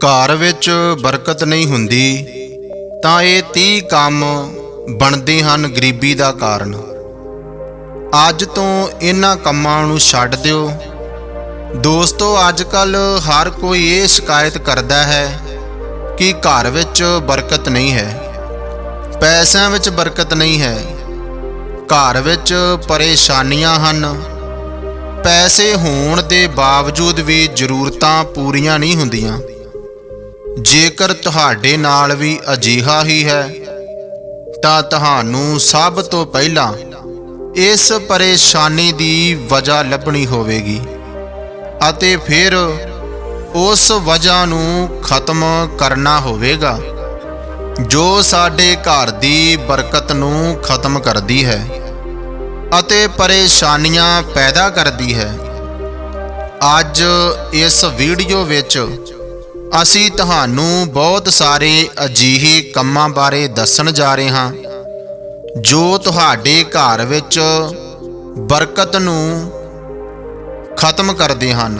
ਘਰ ਵਿੱਚ ਬਰਕਤ ਨਹੀਂ ਹੁੰਦੀ, ਤਾਂ ਇਹ 30 ਕੰਮ ਬਣਦੇ ਹਨ ਗਰੀਬੀ ਦਾ ਕਾਰਨ। ਅੱਜ ਤੋਂ ਇਹਨਾਂ ਕੰਮਾਂ ਨੂੰ ਛੱਡ ਦਿਓ। ਦੋਸਤੋ ਅੱਜ ਕੱਲ ਹਰ ਕੋਈ ਇਹ ਸ਼ਿਕਾਇਤ ਕਰਦਾ ਹੈ ਕਿ ਘਰ ਵਿੱਚ ਬਰਕਤ ਨਹੀਂ ਹੈ, ਪੈਸਿਆਂ ਵਿੱਚ ਬਰਕਤ ਨਹੀਂ ਹੈ। ਘਰ ਵਿੱਚ ਪਰੇਸ਼ਾਨੀਆਂ ਹਨ। ਪੈਸੇ ਹੋਣ ਦੇ ਬਾਵਜੂਦ ਵੀ ਜ਼ਰੂਰਤਾਂ ਪੂਰੀਆਂ ਨਹੀਂ ਹੁੰਦੀਆਂ। ਜੇਕਰ ਤੁਹਾਡੇ ਨਾਲ ਵੀ ਅਜੀਹਾ ਹੀ ਹੈ, ਤਾਂ ਤੁਹਾਨੂੰ ਸਭ ਤੋਂ ਪਹਿਲਾਂ ਇਸ ਪਰੇਸ਼ਾਨੀ ਦੀ ਵਜ੍ਹਾ ਲੱਭਣੀ ਹੋਵੇਗੀ ਅਤੇ ਫਿਰ ਉਸ ਵਜ੍ਹਾ ਨੂੰ ਖਤਮ ਕਰਨਾ ਹੋਵੇਗਾ, ਜੋ ਸਾਡੇ ਘਰ ਦੀ ਬਰਕਤ ਨੂੰ ਖਤਮ ਕਰਦੀ ਹੈ ਅਤੇ ਪਰੇਸ਼ਾਨੀਆਂ ਪੈਦਾ ਕਰਦੀ ਹੈ। ਅੱਜ ਇਸ ਵੀਡੀਓ ਵਿੱਚ ਅਸੀਂ ਤੁਹਾਨੂੰ ਬਹੁਤ ਸਾਰੇ ਅਜੀਹੇ ਕੰਮਾਂ ਬਾਰੇ ਦੱਸਣ ਜਾ ਰਹੇ ਹਾਂ, ਜੋ ਤੁਹਾਡੇ ਘਰ ਵਿੱਚ ਬਰਕਤ ਨੂੰ ਖਤਮ ਕਰਦੇ ਹਨ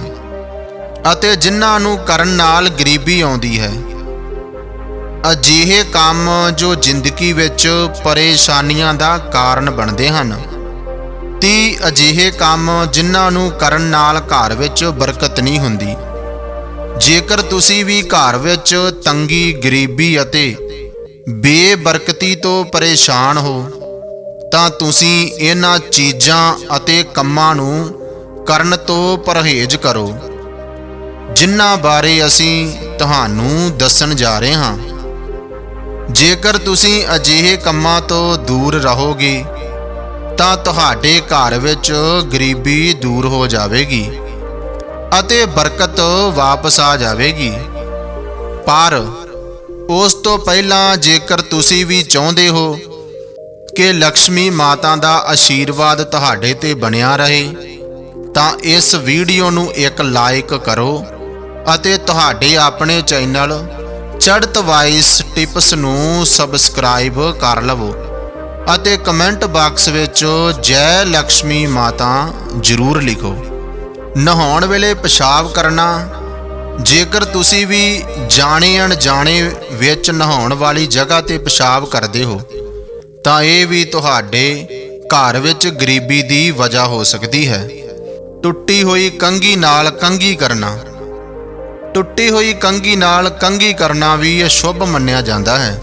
ਅਤੇ ਜਿਨ੍ਹਾਂ ਨੂੰ ਕਰਨ ਨਾਲ ਗਰੀਬੀ ਆਉਂਦੀ ਹੈ। ਅਜਿਹੇ ਕੰਮ ਜੋ ਜ਼ਿੰਦਗੀ ਵਿੱਚ ਪਰੇਸ਼ਾਨੀਆਂ ਦਾ ਕਾਰਨ ਬਣਦੇ ਹਨ 30 ਅਜਿਹੇ ਕੰਮ ਜਿਨ੍ਹਾਂ ਨੂੰ ਕਰਨ ਨਾਲ ਘਰ ਵਿੱਚ ਬਰਕਤ ਨਹੀਂ ਹੁੰਦੀ। ਜੇਕਰ ਤੁਸੀਂ ਵੀ ਘਰ ਵਿੱਚ ਤੰਗੀ, ਗਰੀਬੀ ਅਤੇ ਬੇਬਰਕਤੀ ਤੋਂ ਪਰੇਸ਼ਾਨ ਹੋ, ਤਾਂ ਤੁਸੀਂ ਇਹਨਾਂ ਚੀਜ਼ਾਂ ਅਤੇ ਕੰਮਾਂ ਨੂੰ ਕਰਨ ਤੋਂ ਪਰਹੇਜ਼ ਕਰੋ, ਜਿਨ੍ਹਾਂ ਬਾਰੇ ਅਸੀਂ ਤੁਹਾਨੂੰ ਦੱਸਣ ਜਾ ਰਹੇ ਹਾਂ। ਜੇਕਰ ਤੁਸੀਂ ਅਜਿਹੇ ਕੰਮਾਂ ਤੋਂ ਦੂਰ ਰਹੋਗੇ, ਤਾਂ ਤੁਹਾਡੇ ਘਰ ਵਿੱਚ ਗਰੀਬੀ ਦੂਰ ਹੋ ਜਾਵੇਗੀ। ਅਤੇ ਬਰਕਤ ਵਾਪਸ ਆ ਜਾਵੇਗੀ। ਪਰ ਉਸ ਤੋਂ ਪਹਿਲਾਂ ਜੇਕਰ ਤੁਸੀਂ ਵੀ ਚਾਹੁੰਦੇ ਹੋ ਕਿ ਲక్ష్ਮੀ ਮਾਤਾ ਦਾ ਆਸ਼ੀਰਵਾਦ ਤੁਹਾਡੇ ਤੇ ਬਣਿਆ ਰਹੇ, ਤਾਂ ਇਸ ਵੀਡੀਓ ਨੂੰ ਇੱਕ ਲਾਈਕ ਕਰੋ ਅਤੇ ਤੁਹਾਡੇ ਆਪਣੇ ਚੈਨਲ ਚੜਤ ਵਾਈਸ ਟਿਪਸ ਨੂੰ ਸਬਸਕ੍ਰਾਈਬ ਕਰ ਲਵੋ ਅਤੇ ਕਮੈਂਟ ਬਾਕਸ ਵਿੱਚ ਜੈ ਲక్ష్ਮੀ ਮਾਤਾ ਜ਼ਰੂਰ ਲਿਖੋ। ਨਹਾਉਣ ਵੇਲੇ ਪਿਸ਼ਾਬ ਕਰਨਾ, ਜੇਕਰ ਤੁਸੀਂ ਵੀ ਜਾਣੇ ਅਣਜਾਣੇ ਵਿੱਚ ਨਹਾਉਣ ਵਾਲੀ ਜਗ੍ਹਾ ਤੇ ਪਿਸ਼ਾਬ ਕਰਦੇ ਹੋ, ਤਾਂ ਇਹ ਵੀ ਤੁਹਾਡੇ ਘਰ ਵਿੱਚ ਗਰੀਬੀ ਦੀ ਵਜ੍ਹਾ ਹੋ ਸਕਦੀ ਹੈ। ਟੁੱਟੀ ਹੋਈ ਕੰਗੀ ਨਾਲ ਕੰਗੀ ਕਰਨਾ, ਟੁੱਟੀ ਹੋਈ ਕੰਗੀ ਨਾਲ ਕੰਗੀ ਕਰਨਾ ਵੀ ਅਸ਼ੁਭ ਮੰਨਿਆ ਜਾਂਦਾ ਹੈ।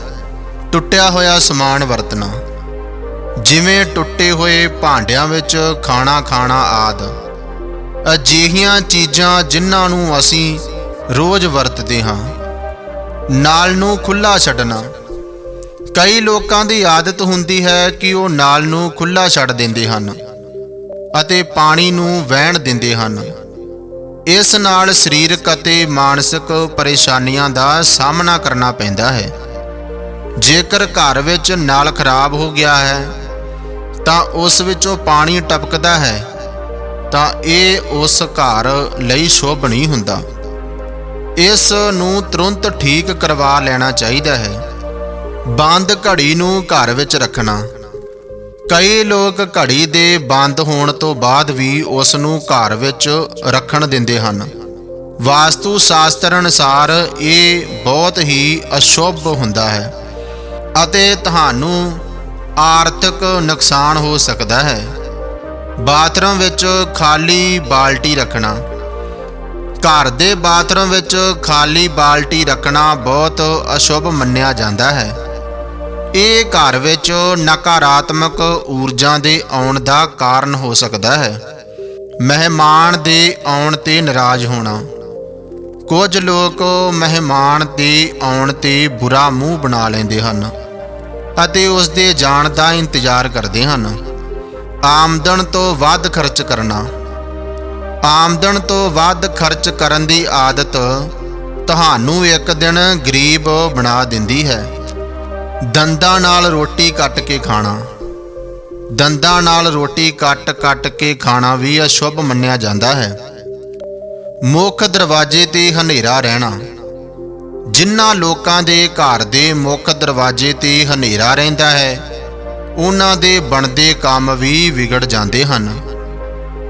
ਟੁੱਟਿਆ ਹੋਇਆ ਸਮਾਨ ਵਰਤਣਾ, ਜਿਵੇਂ ਟੁੱਟੇ ਹੋਏ ਭਾਂਡਿਆਂ ਵਿੱਚ ਖਾਣਾ ਖਾਣਾ ਆਦਿ। ਅਜਿਹੀਆਂ ਚੀਜ਼ਾਂ ਜਿਨ੍ਹਾਂ ਨੂੰ ਅਸੀਂ ਰੋਜ਼ ਵਰਤਦੇ ਹਾਂ। ਨਾਲ ਨੂੰ ਖੁੱਲਾ ਛੱਡਣਾ। ਕਈ ਲੋਕਾਂ ਦੀ ਆਦਤ ਹੁੰਦੀ ਹੈ ਕਿ ਉਹ ਨਾਲ ਨੂੰ ਖੁੱਲਾ ਛੱਡ ਦਿੰਦੇ ਹਨ ਅਤੇ ਪਾਣੀ ਨੂੰ ਵਹਿਣ ਦਿੰਦੇ ਹਨ। ਇਸ ਨਾਲ ਸਰੀਰਕ ਅਤੇ ਮਾਨਸਿਕ ਪਰੇਸ਼ਾਨੀਆਂ ਦਾ ਸਾਹਮਣਾ ਕਰਨਾ ਪੈਂਦਾ ਹੈ। ਜੇਕਰ ਘਰ ਵਿੱਚ ਨਲ ਖਰਾਬ ਹੋ ਗਿਆ ਹੈ, ਤਾਂ ਉਸ ਵਿੱਚੋਂ ਪਾਣੀ ਟਪਕਦਾ ਹੈ। ਤਾਂ ਇਹ ਉਸ ਘਰ ਲਈ ਸ਼ੁਭ ਨਹੀਂ ਹੁੰਦਾ। ਇਸ ਨੂੰ ਤੁਰੰਤ ਠੀਕ ਕਰਵਾ ਲੈਣਾ ਚਾਹੀਦਾ ਹੈ। ਬੰਦ ਘੜੀ ਨੂੰ ਘਰ ਵਿੱਚ ਰੱਖਣਾ। ਕਈ ਲੋਕ ਘੜੀ ਦੇ ਬੰਦ ਹੋਣ ਤੋਂ ਬਾਅਦ ਵੀ ਉਸ ਨੂੰ ਘਰ ਵਿੱਚ ਰੱਖਣ ਦਿੰਦੇ ਹਨ। ਵਾਸਤੂ ਸ਼ਾਸਤਰ ਅਨੁਸਾਰ ਇਹ ਬਹੁਤ ਹੀ ਅਸ਼ੁਭ ਹੁੰਦਾ ਹੈ ਅਤੇ ਤੁਹਾਨੂੰ ਆਰਥਿਕ ਨੁਕਸਾਨ ਹੋ ਸਕਦਾ ਹੈ। ਬਾਥਰੂਮ ਵਿੱਚ ਖਾਲੀ ਬਾਲਟੀ ਰੱਖਣਾ। ਘਰ ਦੇ ਬਾਥਰੂਮ ਵਿੱਚ ਖਾਲੀ ਬਾਲਟੀ ਰੱਖਣਾ ਬਹੁਤ ਅਸ਼ੁਭ ਮੰਨਿਆ ਜਾਂਦਾ ਹੈ। ਇਹ ਘਰ ਵਿੱਚ ਨਕਾਰਾਤਮਕ ਊਰਜਾ ਦੇ ਆਉਣ ਦਾ ਕਾਰਨ ਹੋ ਸਕਦਾ ਹੈ। ਮਹਿਮਾਨ ਦੇ ਆਉਣ ਤੇ ਨਾਰਾਜ਼ ਹੋਣਾ। ਕੁਝ ਲੋਕ ਮਹਿਮਾਨ ਦੇ ਆਉਣ ਤੇ ਬੁਰਾ ਮੂੰਹ ਬਣਾ ਲੈਂਦੇ ਹਨ ਅਤੇ ਉਸ ਦੇ ਜਾਣ ਦਾ ਇੰਤਜ਼ਾਰ ਕਰਦੇ ਹਨ। ਆਮਦਨ ਤੋਂ ਵੱਧ ਖਰਚ ਕਰਨਾ। ਆਮਦਨ ਤੋਂ ਵੱਧ ਖਰਚ ਕਰਨ ਦੀ ਆਦਤ ਤੁਹਾਨੂੰ ਇੱਕ ਦਿਨ ਗਰੀਬ ਬਣਾ ਦਿੰਦੀ ਹੈ। ਦੰਦਾਂ ਨਾਲ ਰੋਟੀ ਕੱਟ ਕੇ ਖਾਣਾ। ਦੰਦਾਂ ਨਾਲ ਰੋਟੀ ਕੱਟ-ਕੱਟ ਕੇ ਖਾਣਾ ਵੀ ਅਸ਼ੁਭ ਮੰਨਿਆ ਜਾਂਦਾ ਹੈ। ਮੁੱਖ ਦਰਵਾਜ਼ੇ ਤੇ ਹਨੇਰਾ ਰਹਿਣਾ। ਜਿਨ੍ਹਾਂ ਲੋਕਾਂ ਦੇ ਘਰ ਦੇ ਮੁੱਖ ਦਰਵਾਜ਼ੇ ਤੇ ਹਨੇਰਾ ਰਹਿੰਦਾ ਹੈ ਉਹਨਾਂ ਦੇ ਬਣਦੇ ਕੰਮ ਵੀ ਵਿਗੜ ਜਾਂਦੇ ਹਨ।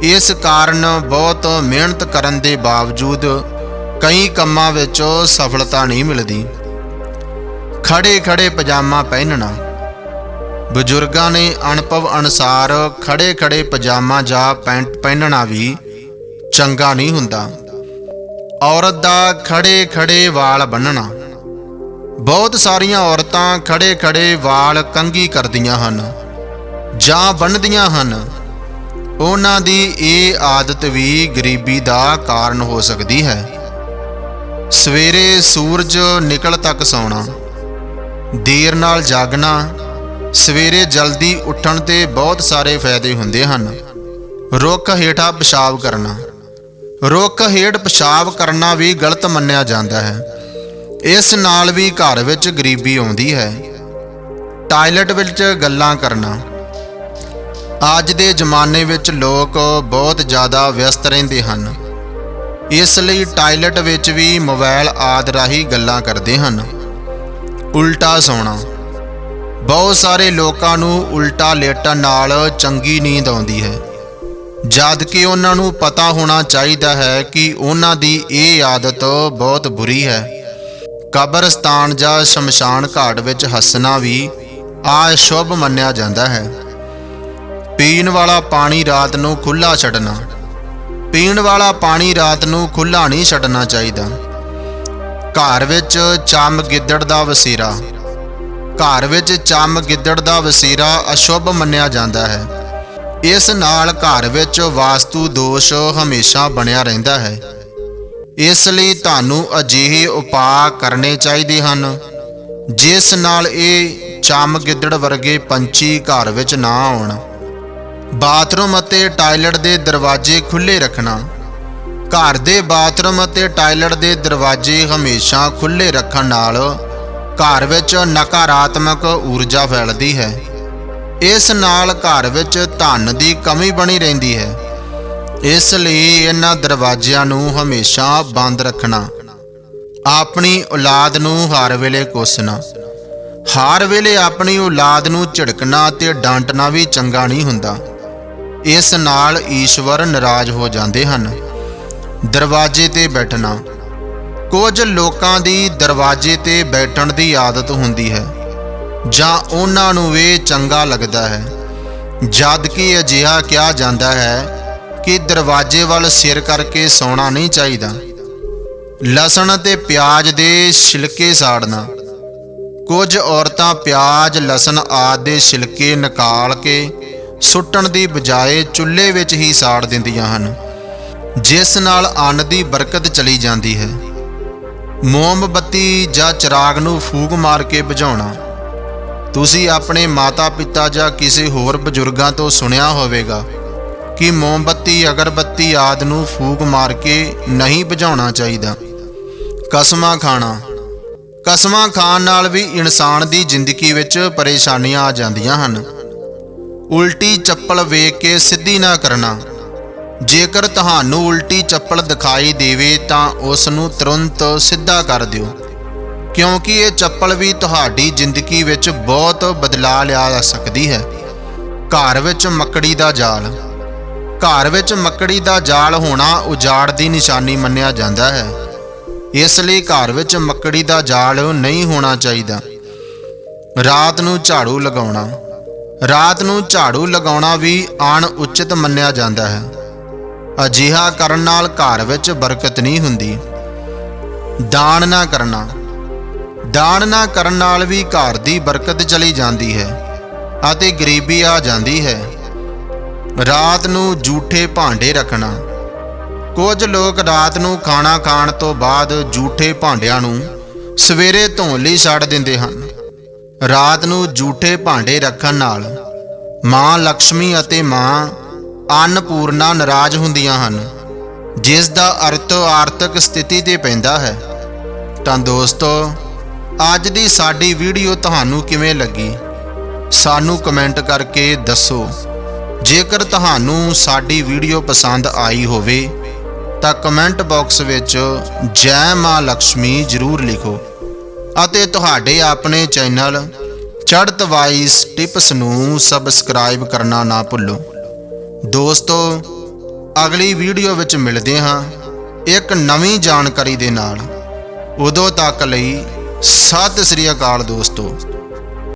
ਇਸ ਕਾਰਨ ਬਹੁਤ ਮਿਹਨਤ ਕਰਨ ਦੇ ਬਾਵਜੂਦ ਕਈ ਕੰਮਾਂ ਵਿੱਚ ਸਫਲਤਾ ਨਹੀਂ ਮਿਲਦੀ। ਖੜੇ ਖੜੇ ਪਜਾਮਾ ਪਹਿਨਣਾ। ਬਜ਼ੁਰਗਾਂ ਨੇ ਅਨੁਭਵ ਅਨੁਸਾਰ ਖੜੇ ਖੜੇ ਪਜਾਮਾ ਜਾਂ ਪੈਂਟ ਪਹਿਨਣਾ ਵੀ ਚੰਗਾ ਨਹੀਂ ਹੁੰਦਾ। ਔਰਤ ਦਾ ਖੜੇ ਖੜੇ ਵਾਲ ਬੰਨਣਾ। ਬਹੁਤ ਸਾਰੀਆਂ ਔਰਤਾਂ ਖੜੇ ਖੜੇ ਵਾਲ ਕੰਗੀ ਕਰਦੀਆਂ ਹਨ, ਜਾਂ ਬੰਨਦੀਆਂ ਹਨ। ਉਹਨਾਂ ਦੀ ਇਹ ਆਦਤ ਵੀ ਗਰੀਬੀ ਦਾ ਕਾਰਨ ਹੋ ਸਕਦੀ ਹੈ। ਸਵੇਰੇ ਸੂਰਜ ਨਿਕਲ ਤੱਕ ਸੌਣਾ, ਦੇਰ ਨਾਲ ਜਾਗਣਾ, ਸਵੇਰੇ ਜਲਦੀ ਉੱਠਣ ਤੇ ਬਹੁਤ ਸਾਰੇ ਫਾਇਦੇ ਹੁੰਦੇ ਹਨ। ਰੁੱਖ ਹੇਠਾਂ ਪਿਸ਼ਾਬ ਕਰਨਾ, ਰੁੱਖ ਹੇਠ ਪਿਸ਼ਾਬ ਕਰਨਾ ਵੀ ਗਲਤ ਮੰਨਿਆ ਜਾਂਦਾ ਹੈ। ਇਸ ਨਾਲ ਵੀ ਘਰ ਵਿੱਚ ਗਰੀਬੀ ਆਉਂਦੀ ਹੈ। ਟਾਇਲਟ ਵਿੱਚ ਗੱਲਾਂ ਕਰਨਾ। ਅੱਜ ਦੇ ਜ਼ਮਾਨੇ ਵਿੱਚ ਲੋਕ ਬਹੁਤ ਜ਼ਿਆਦਾ ਵਿਅਸਤ ਰਹਿੰਦੇ ਹਨ। ਇਸ ਲਈ ਟਾਇਲਟ ਵਿੱਚ ਵੀ ਮੋਬਾਈਲ ਆਦ ਰਾਹੀਂ ਗੱਲਾਂ ਕਰਦੇ ਹਨ। ਉਲਟਾ ਸੌਣਾ। ਬਹੁਤ ਸਾਰੇ ਲੋਕਾਂ ਨੂੰ ਉਲਟਾ ਲੇਟਣ ਨਾਲ ਚੰਗੀ ਨੀਂਦ ਆਉਂਦੀ ਹੈ। ਜਦ ਕਿ ਉਹਨਾਂ ਨੂੰ ਪਤਾ ਹੋਣਾ ਚਾਹੀਦਾ ਹੈ ਕਿ ਉਹਨਾਂ ਦੀ ਇਹ ਆਦਤ ਬਹੁਤ ਬੁਰੀ ਹੈ। ਕਬਰਸਤਾਨ ਜਾਂ ਸ਼ਮਸ਼ਾਨ ਘਾਟ ਵਿੱਚ ਹੱਸਣਾ ਵੀ ਆ ਸ਼ੁਭ ਮੰਨਿਆ ਜਾਂਦਾ ਹੈ। ਪੀਣ ਵਾਲਾ ਪਾਣੀ ਰਾਤ ਨੂੰ ਖੁੱਲਾ ਛੱਡਣਾ। ਪੀਣ ਵਾਲਾ ਪਾਣੀ ਰਾਤ ਨੂੰ ਖੁੱਲਾ ਨਹੀਂ ਛੱਡਣਾ ਚਾਹੀਦਾ। ਘਰ ਵਿੱਚ ਚੰਮ ਗਿੱਦੜ ਦਾ ਵਸੇਰਾ। ਘਰ ਵਿੱਚ ਚੰਮ ਗਿੱਦੜ ਦਾ ਵਸੇਰਾ ਅਸ਼ੁਭ ਮੰਨਿਆ ਜਾਂਦਾ ਹੈ। ਇਸ ਨਾਲ ਘਰ ਵਿੱਚ ਵਾਸਤੂ ਦੋਸ਼ ਹਮੇਸ਼ਾ ਬਣਿਆ ਰਹਿੰਦਾ ਹੈ। ਇਸ ਲਈ ਤੁਹਾਨੂੰ ਅਜਿਹੇ ਉਪਾਅ ਕਰਨੇ ਚਾਹੀਦੇ ਹਨ, ਜਿਸ ਨਾਲ ਇਹ ਚਾਮ ਗਿੱਦੜ ਵਰਗੇ ਪੰਛੀ ਘਰ ਵਿੱਚ ਨਾ ਆਉਣ। ਬਾਥਰੂਮ ਅਤੇ ਟਾਇਲਟ ਦੇ ਦਰਵਾਜ਼ੇ ਖੁੱਲੇ ਰੱਖਣਾ। ਘਰ ਦੇ ਬਾਥਰੂਮ ਅਤੇ ਟਾਇਲਟ ਦੇ ਦਰਵਾਜ਼ੇ ਹਮੇਸ਼ਾ ਖੁੱਲੇ ਰੱਖਣ ਨਾਲ ਘਰ ਵਿੱਚ ਨਕਾਰਾਤਮਕ ਊਰਜਾ ਫੈਲਦੀ ਹੈ। ਇਸ ਨਾਲ ਘਰ ਵਿੱਚ ਧਨ ਦੀ ਕਮੀ ਬਣੀ ਰਹਿੰਦੀ ਹੈ। ਇਸ ਲਈ ਇਹਨਾਂ ਦਰਵਾਜ਼ਿਆਂ ਨੂੰ ਹਮੇਸ਼ਾ ਬੰਦ ਰੱਖਣਾ, ਆਪਣੀ ਔਲਾਦ ਨੂੰ ਹਰ ਵੇਲੇ ਕੋਸਣਾ। ਹਰ ਵੇਲੇ ਆਪਣੀ ਔਲਾਦ ਨੂੰ ਝਿੜਕਣਾ ਤੇ ਡਾਂਟਣਾ ਵੀ ਚੰਗਾ ਨਹੀਂ ਹੁੰਦਾ। ਇਸ ਨਾਲ ਈਸ਼ਵਰ ਨਾਰਾਜ਼ ਹੋ ਜਾਂਦੇ ਹਨ। ਦਰਵਾਜ਼ੇ ਤੇ ਬੈਠਣਾ। ਕੁਝ ਲੋਕਾਂ ਦੀ ਦਰਵਾਜ਼ੇ ਤੇ ਬੈਠਣ ਦੀ ਆਦਤ ਹੁੰਦੀ ਹੈ, ਜਾਂ ਉਹਨਾਂ ਨੂੰ ਇਹ ਚੰਗਾ ਲੱਗਦਾ ਹੈ। ਜਦ ਕਿ ਅਜਿਹਾ ਕਿਹਾ ਜਾਂਦਾ ਹੈ ਕਿ ਦਰਵਾਜ਼ੇ ਵੱਲ ਸਿਰ ਕਰਕੇ ਸੌਣਾ ਨਹੀਂ ਚਾਹੀਦਾ। ਲਸਣ ਅਤੇ ਪਿਆਜ਼ ਦੇ ਛਿਲਕੇ ਸਾੜਨਾ। ਕੁਝ ਔਰਤਾਂ ਪਿਆਜ਼, ਲਸਣ ਆਦਿ ਦੇ ਛਿਲਕੇ ਨਿਕਾਲ ਕੇ ਸੁੱਟਣ ਦੀ ਬਜਾਏ ਚੁੱਲ੍ਹੇ ਵਿੱਚ ਹੀ ਸਾੜ ਦਿੰਦੀਆਂ ਹਨ, ਜਿਸ ਨਾਲ ਅੰਨ ਦੀ ਬਰਕਤ ਚਲੀ ਜਾਂਦੀ ਹੈ। ਮੋਮਬੱਤੀ ਜਾਂ ਚਿਰਾਗ ਨੂੰ ਫੂਕ ਮਾਰ ਕੇ ਬੁਝਾਉਣਾ ਤੁਸੀਂ ਆਪਣੇ ਮਾਤਾ-ਪਿਤਾ ਜਾਂ ਕਿਸੇ ਹੋਰ ਬਜ਼ੁਰਗਾਂ ਤੋਂ ਸੁਣਿਆ ਹੋਵੇਗਾ ਕਿ ਮੋਮਬੱਤੀ, ਅਗਰਬੱਤੀ ਆਦ ਨੂੰ ਫੂਕ ਮਾਰ ਕੇ ਨਹੀਂ ਬੁਝਾਉਣਾ ਚਾਹੀਦਾ। ਕਸਮਾਂ ਖਾਣਾ। ਕਸਮਾਂ ਖਾਣ ਨਾਲ ਵੀ ਇਨਸਾਨ ਦੀ ਜ਼ਿੰਦਗੀ ਵਿੱਚ ਪਰੇਸ਼ਾਨੀਆਂ ਆ ਜਾਂਦੀਆਂ ਹਨ। ਉਲਟੀ ਚੱਪਲ ਵੇਖ ਕੇ ਸਿੱਧੀ ਨਾ ਕਰਨਾ। ਜੇਕਰ ਤੁਹਾਨੂੰ ਉਲਟੀ ਚੱਪਲ ਦਿਖਾਈ ਦੇਵੇ ਤਾਂ ਉਸ ਨੂੰ ਤੁਰੰਤ ਸਿੱਧਾ ਕਰ ਦਿਓ। ਕਿਉਂਕਿ ਇਹ ਚੱਪਲ ਵੀ ਤੁਹਾਡੀ ਜ਼ਿੰਦਗੀ ਵਿੱਚ ਬਹੁਤ ਬਦਲਾਅ ਲਿਆ ਸਕਦੀ ਹੈ। ਘਰ ਵਿੱਚ ਮੱਕੜੀ ਦਾ ਜਾਲ। ਘਰ ਵਿੱਚ ਮੱਕੜੀ ਦਾ ਜਾਲ ਹੋਣਾ ਉਜਾੜ ਦੀ ਨਿਸ਼ਾਨੀ ਮੰਨਿਆ ਜਾਂਦਾ ਹੈ। ਇਸ ਲਈ ਘਰ ਵਿੱਚ ਮੱਕੜੀ ਦਾ ਜਾਲ ਨਹੀਂ ਹੋਣਾ ਚਾਹੀਦਾ। ਰਾਤ ਨੂੰ ਝਾੜੂ ਲਗਾਉਣਾ। ਰਾਤ ਨੂੰ ਝਾੜੂ ਲਗਾਉਣਾ ਵੀ ਅਣ ਉਚਿਤ ਮੰਨਿਆ ਜਾਂਦਾ ਹੈ। ਅਜਿਹਾ ਕਰਨ ਨਾਲ ਘਰ ਵਿੱਚ ਬਰਕਤ ਨਹੀਂ ਹੁੰਦੀ। ਦਾਨ ਨਾ ਕਰਨਾ। ਦਾਨ ਨਾ ਕਰਨ ਨਾਲ ਵੀ ਘਰ ਦੀ ਬਰਕਤ ਚਲੀ ਜਾਂਦੀ ਹੈ ਅਤੇ ਗਰੀਬੀ ਆ ਜਾਂਦੀ ਹੈ। ਰਾਤ ਨੂੰ ਝੂਠੇ ਭਾਂਡੇ ਰੱਖਣਾ। ਕੁਝ ਲੋਕ ਰਾਤ ਨੂੰ ਖਾਣਾ ਖਾਣ ਤੋਂ ਬਾਅਦ ਝੂਠੇ ਭਾਂਡਿਆਂ ਨੂੰ ਸਵੇਰੇ ਧੋਣ ਲਈ ਛੱਡ ਦਿੰਦੇ ਹਨ। ਰਾਤ ਨੂੰ ਝੂਠੇ ਭਾਂਡੇ ਰੱਖਣ ਨਾਲ ਮਾਂ ਲక్ష్ਮੀ ਅਤੇ ਮਾਂ ਅੰਨਪੂਰਨਾ ਨਾਰਾਜ਼ ਹੁੰਦੀਆਂ ਹਨ। ਜਿਸ ਦਾ ਅਰਥ ਆਰਥਿਕ ਸਥਿਤੀ ਤੇ ਪੈਂਦਾ ਹੈ। ਤਾਂ ਦੋਸਤੋ, ਅੱਜ ਦੀ ਸਾਡੀ ਵੀਡੀਓ ਤੁਹਾਨੂੰ ਕਿਵੇਂ ਲੱਗੀ? ਸਾਨੂੰ ਕਮੈਂਟ ਕਰਕੇ ਦੱਸੋ। ਜੇਕਰ ਤੁਹਾਨੂੰ ਸਾਡੀ ਵੀਡੀਓ ਪਸੰਦ ਆਈ ਹੋਵੇ, ਤਾਂ ਕਮੈਂਟ ਬਾਕਸ ਵਿੱਚ ਜੈ ਮਾਂ ਲక్ష్ਮੀ ਜ਼ਰੂਰ ਲਿਖੋ ਅਤੇ ਤੁਹਾਡੇ ਆਪਣੇ ਚੈਨਲ ਚੜ੍ਹਤ ਵਾਈਸ ਟਿਪਸ ਨੂੰ ਸਬਸਕ੍ਰਾਈਬ ਕਰਨਾ ਨਾ ਭੁੱਲੋ। ਦੋਸਤੋ, ਅਗਲੀ ਵੀਡੀਓ ਵਿੱਚ ਮਿਲਦੇ ਹਾਂ ਇੱਕ ਨਵੀਂ ਜਾਣਕਾਰੀ ਦੇ ਨਾਲ। ਉਦੋਂ ਤੱਕ ਲਈ ਸਤਿ ਸ੍ਰੀ ਅਕਾਲ ਦੋਸਤੋ।